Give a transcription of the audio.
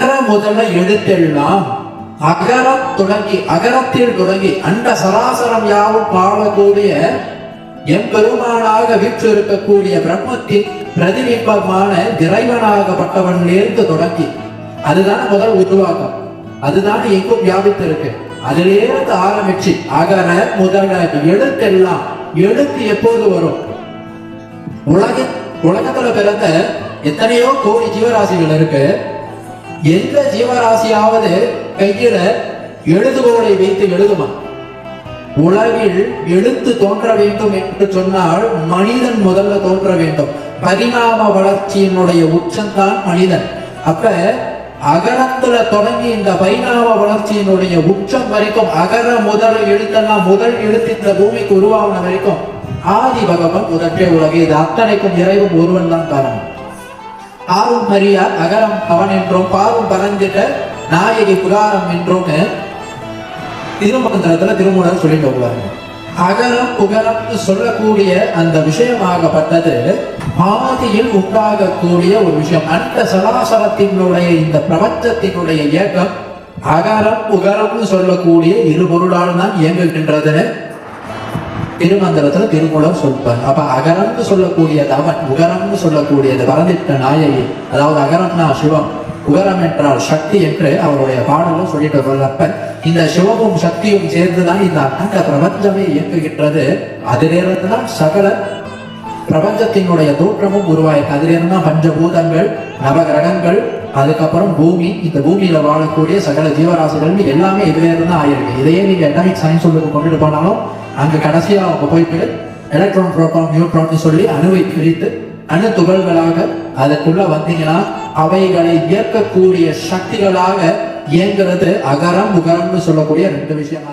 அகர முதல எழுத்தெல்லாம் அகரம் தொடங்கி அகரத்தில் தொடங்கி அண்ட சராசரம் யாவும் பாடக்கூடிய எம்பெருமானாக வீற்றிருக்கக்கூடிய பிரம்மத்தின் பிரதிபிம்பமான இறைவனாகப்பட்டவனிலிருந்து தொடங்கி அதுதான் முதல் உருவாக்கம். அதுதான் எங்கும் வியாபித்திருக்கு. அதிலிருந்து ஆரம்பிச்சு அகர முதல எழுத்தெல்லாம் எழுத்து எப்போது வரும்? உலக உலகத்துல பிறந்த எத்தனையோ கோடி ஜீவராசிகள் இருக்கு. எந்த ஜீவராசியாவது கையில எழுதுகோலை வைத்து எழுதுமா? உலகில் எழுத்து தோன்ற வேண்டும் என்று சொன்னால் மனிதன் முதல்ல தோன்ற வேண்டும். பரிணாம வளர்ச்சியினுடைய உச்சம்தான் மனிதன். அப்ப அகரத்துல தொடங்கி இந்த பரிணாம வளர்ச்சியினுடைய உச்சம் வரைக்கும் அகர முதல் எழுத்தெல்லாம் முதல் எழுத்து இந்த பூமிக்கு உருவாகின வரைக்கும் ஆதி பகவன் முதற்றே உலகு. இது அத்தனைக்கும் இறைவும் ஒருவன் தான் காரணம். ஆறும் மரியார் அகரம் அவன் என்றும் பாரும் பறந்துட்ட நாயகி புகாரம் என்றும். திருமந்திரத்துல திருமூலர் சொல்லிட்டு போவாங்க அகரம் புகரம்னு சொல்லக்கூடிய அந்த விஷயமாகப்பட்டது ஆதியில் உண்டாகக்கூடிய ஒரு விஷயம். அந்த சலாசலத்தினுடைய இந்த பிரபஞ்சத்தினுடைய இயக்கம் அகரம் புகரம்னு சொல்லக்கூடிய இரு பொருளால் தான் இயங்குகின்றதுன்னு திருமந்திரத்துல திருமூலம் சொல்வார் அப்ப அகரம்னு சொல்லக்கூடியது அவன் உகரம்னு சொல்லக்கூடியது வரந்திட்ட நாயகி அதாவது அகரம்னா சிவம் உகரம் என்றால் சக்தி என்று அவருடைய பாடலும் சொல்லிட்டு வர்றப்ப இந்த சிவமும் சக்தியும் சேர்ந்துதான் இந்த அண்ட பிரபஞ்சமே இயக்குகின்றது அது தான் சகல பிரபஞ்சத்தினுடைய தோற்றமும் உருவாயிருக்கு. அதிலிருந்து தான் பஞ்சபூதங்கள் நவகிரகங்கள் அதுக்கப்புறம் பூமி இந்த பூமியில வாழக்கூடிய சகல ஜீவராசிகள் எல்லாமே இதுல இருந்து தான் ஆயிருக்கு இதையே நீங்க எக்கனாமிக் சயின்ஸ் சொல்லுக்கு கொண்டுட்டு போனாலும் அங்க கடைசியா அவங்க போயிட்டு எலக்ட்ரான் புரோட்டான் நியூட்ரான் சொல்லி அணுவை பிரித்து அணு துகள்களாக அதற்குள்ள வந்தீங்கன்னா அவைகளை இயக்கக்கூடிய சக்திகளாக இயங்குறது அகரம் உகரம்னு சொல்லக்கூடிய ரெண்டு விஷயம்